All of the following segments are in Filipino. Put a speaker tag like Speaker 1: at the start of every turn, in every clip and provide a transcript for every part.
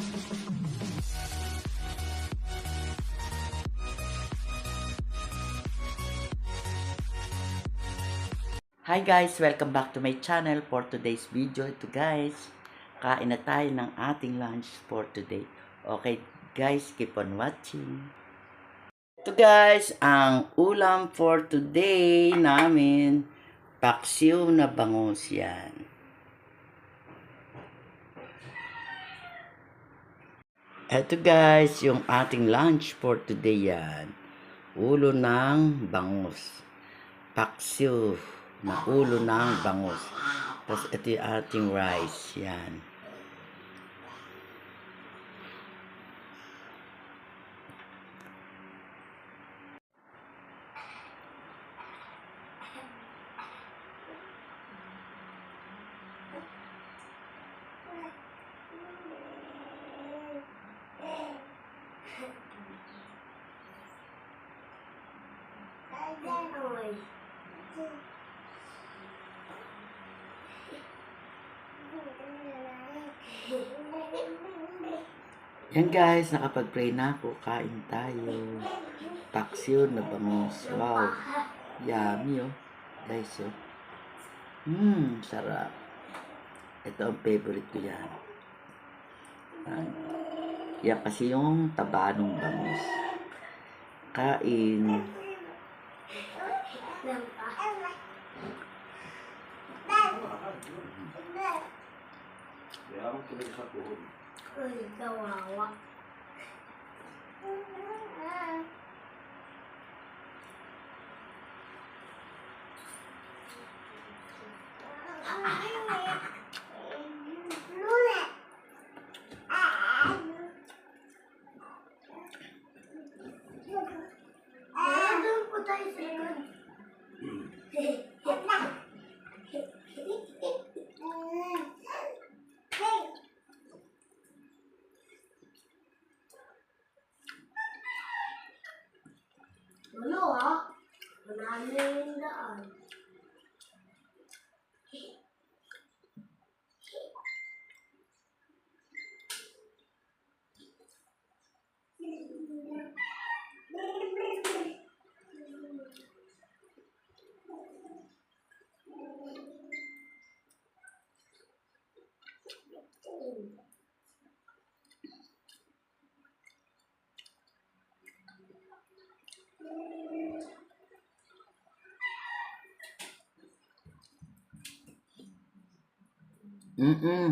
Speaker 1: Hi guys! Welcome back to my channel for today's video. Ito guys, kain na tayo ng ating lunch for today. Okay guys, keep on watching. Ito guys, ang ulam for today namin, paksiw na bangus yan. Ito guys, yung ating lunch for today yan. Ulo ng bangus. Paksiw na ulo ng bangus. Tapos ito yung ating rice. Yan. Yan guys, nakapag-pray na ako. Kain tayo. Paksiw na bangus. Wow. Yummy oh. Guys oh. Mmm, sarap. Ito ang favorite ko yan. Yan. Yan kasi yung taba ng bangus. Kain.
Speaker 2: 弄娃娃，弄，弄一个娃娃。
Speaker 1: Mm-mm.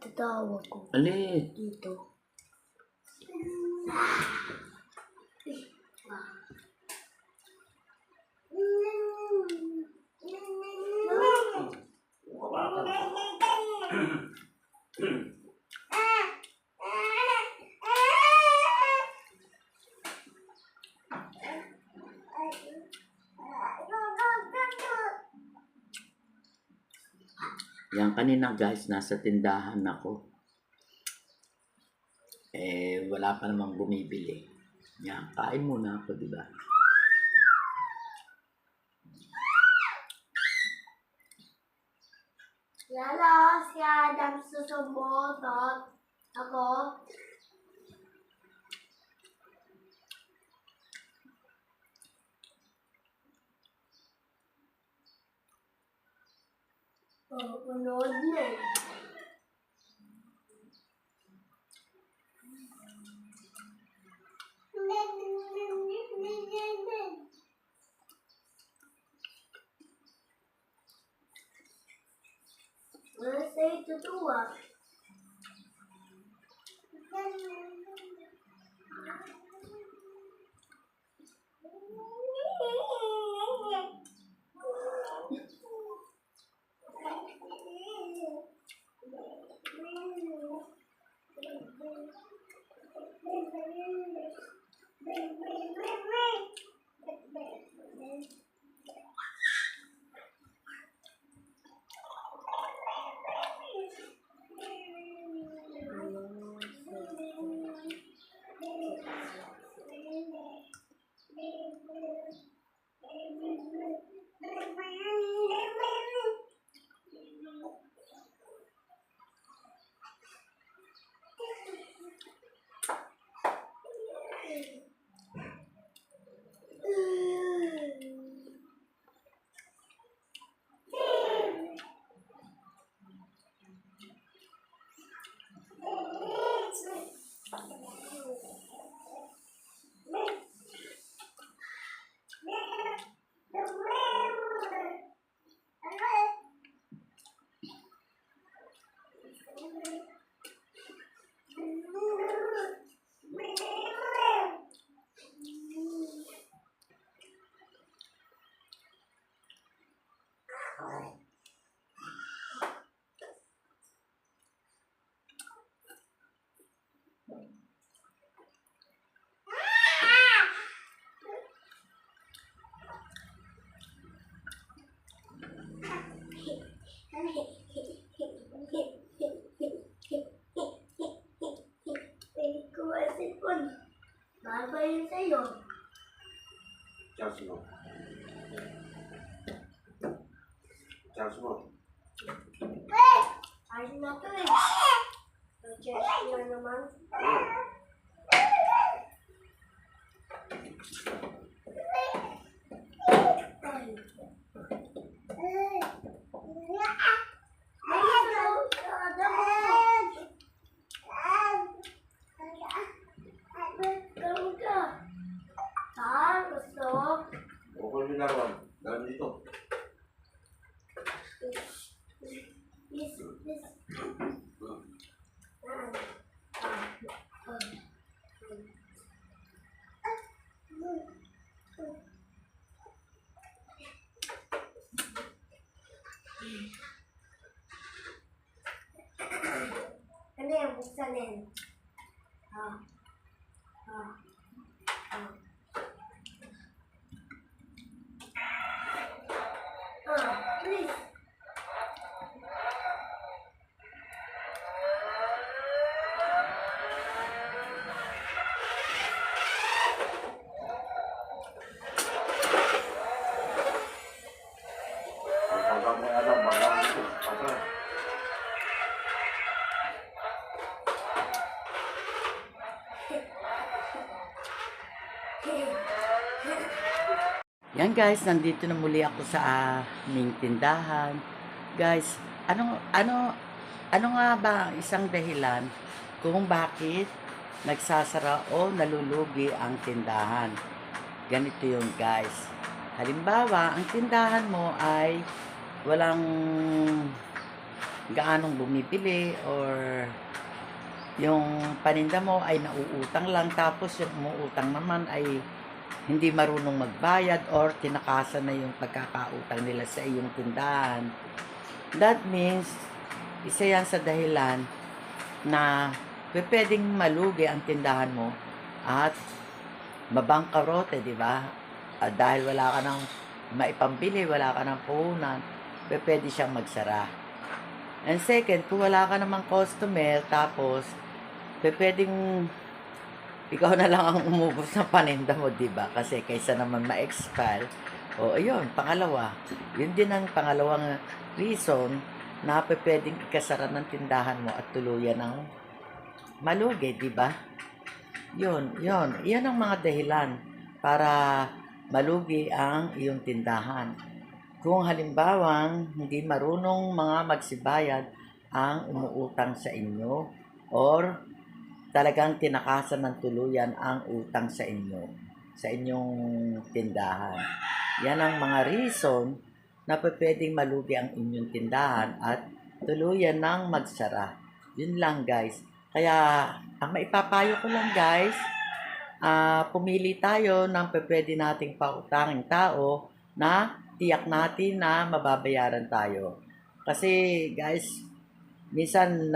Speaker 2: Tatawa ko
Speaker 1: Alit.
Speaker 2: dito.
Speaker 1: Yan kanina guys, nasa tindahan ako. Eh, wala pa namang bumibili. Yan, kain muna ako, di ba?
Speaker 2: Lalo, si Adam susubotot. Ako, oh, unod na eh. Wala sa'yo Bagay yun sa'yo.
Speaker 3: Charge mo. Charge mo.
Speaker 2: Ayos na to eh. Check na naman. Ay. Ay, ito, kada mo. Gawin ka. Ha? Gusto?
Speaker 3: Laruan. Dahil dito.
Speaker 2: Ah. Ano yan? Buksan yan. Ah. Ah. Ah. Ah, please.
Speaker 3: Pagka mo alam, baka dito. Pasa.
Speaker 1: Yan guys, nandito na muli ako sa aming tindahan. Guys, ano ano ano nga ba ang isang dahilan kung bakit nagsasara o nalulugi ang tindahan? Ganito yung guys. Halimbawa, ang tindahan mo ay walang gaanong bumibili or yung paninda mo ay nauutang lang tapos yung umuutang naman ay hindi marunong magbayad or tinakasan na yung pagkakautang nila sa iyong tindahan. That means, isa yan sa dahilan na pwedeng malugi ang tindahan mo at mabangkarote, di ba? Ah, dahil wala ka ng maipambili, wala ka ng puhunan, pwede siyang magsara. And second, kung wala ka namang customer, tapos pwedeng ikaw na lang ang umubos ng paninda mo, di ba? Kasi kaysa naman ma-expire. O, ayun, pangalawa. Yun din ang pangalawang reason na pwedeng ikasara ng tindahan mo at tuluyan ng malugi, di ba? Yun, yun. Yan ang mga dahilan para malugi ang iyong tindahan. Kung halimbawang hindi marunong mga magsibayad ang umuutang sa inyo or talagang tinakasan ng tuluyan ang utang sa inyo, sa inyong tindahan. Yan ang mga reason na pwedeng malugi ang inyong tindahan at tuluyan ng magsara. Yun lang guys. Kaya ang maipapayo ko lang guys, ah pumili tayo ng pwede nating pautanging tao na tiyak natin na mababayaran tayo. Kasi guys, minsan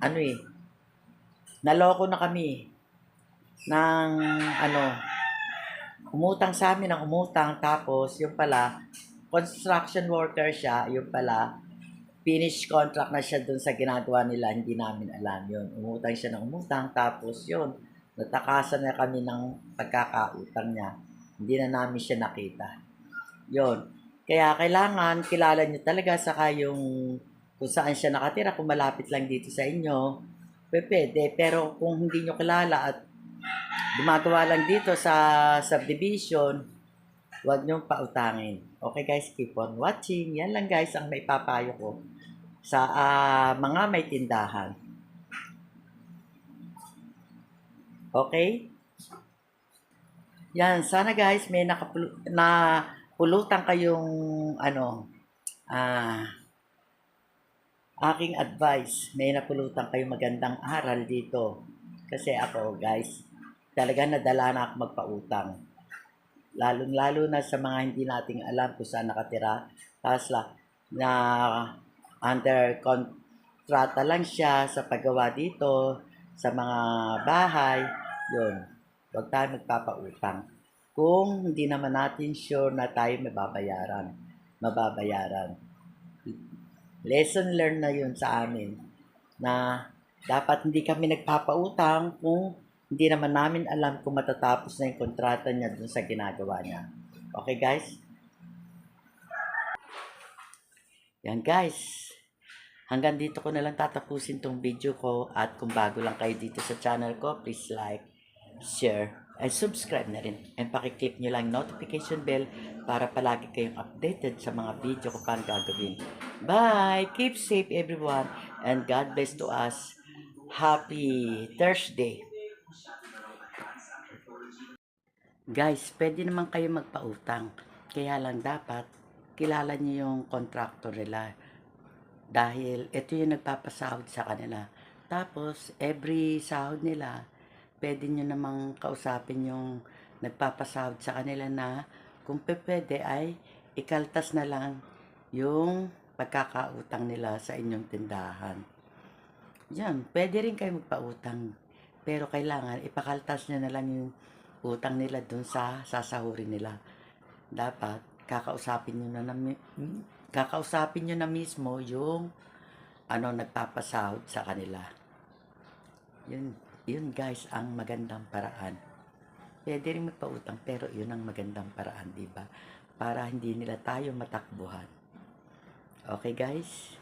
Speaker 1: ano eh, naloko na kami ng ano, umutang sa amin ng umutang tapos yung pala, construction worker siya, yung pala, finish contract na siya dun sa ginagawa nila, hindi namin alam yun. Umutang siya ng umutang tapos yun, natakasan na kami ng pagkakautang niya. Hindi na namin siya nakita. Yun. Kaya kailangan kilala niyo talaga saka yung kung saan siya nakatira, kung malapit lang dito sa inyo, Pwede, pero kung hindi nyo kilala at gumagawa lang dito sa subdivision, huwag nyo pautangin. Okay guys, keep on watching. Yan lang guys ang maipapayo ko sa ah, mga may tindahan. Okay? Yan, sana guys may nakapul- na pulutan kayong ano, ah, aking advice, may napulutan kayo magandang aral dito. Kasi ako, guys, talaga nadala na ako magpautang. Lalong-lalo na sa mga hindi nating alam kung saan nakatira. Tapos na under kontrata lang siya sa paggawa dito, sa mga bahay. Yun, huwag tayo magpapautang. Kung hindi naman natin sure na tayo mababayaran. Mababayaran lesson learned na yun sa amin na dapat hindi kami nagpapautang kung hindi naman namin alam kung matatapos na yung kontrata niya dun sa ginagawa niya. Okay guys? Yan guys. Hanggang dito ko na lang tatapusin tong video ko at kung bago lang kayo dito sa channel ko, please like, share, and subscribe na rin. And pakiclick nyo lang notification bell para palagi kayong updated sa mga video ko pang gagawin. Bye! Keep safe everyone and God bless to us. Happy Thursday! Guys, pwede naman kayo magpautang. Kaya lang dapat kilala niyo yung contractor nila. Dahil ito yung nagpapasahod sa kanila. Tapos, every sahod nila, pwede nyo namang kausapin yung nagpapasahod sa kanila na kung pwede ay ikaltas na lang yung pagkakautang nila sa inyong tindahan. Yan, pwede rin kayo magpautang. Pero kailangan ipakaltas nyo na lang yung utang nila dun sa sasahurin nila. Dapat kakausapin nyo na, na mi- mm, kakausapin nyo na mismo yung ano nagpapasahod sa kanila. Yun, yun guys ang magandang paraan. Pwede rin magpautang pero yun ang magandang paraan, di ba? Para hindi nila tayo matakbuhan. Okay guys?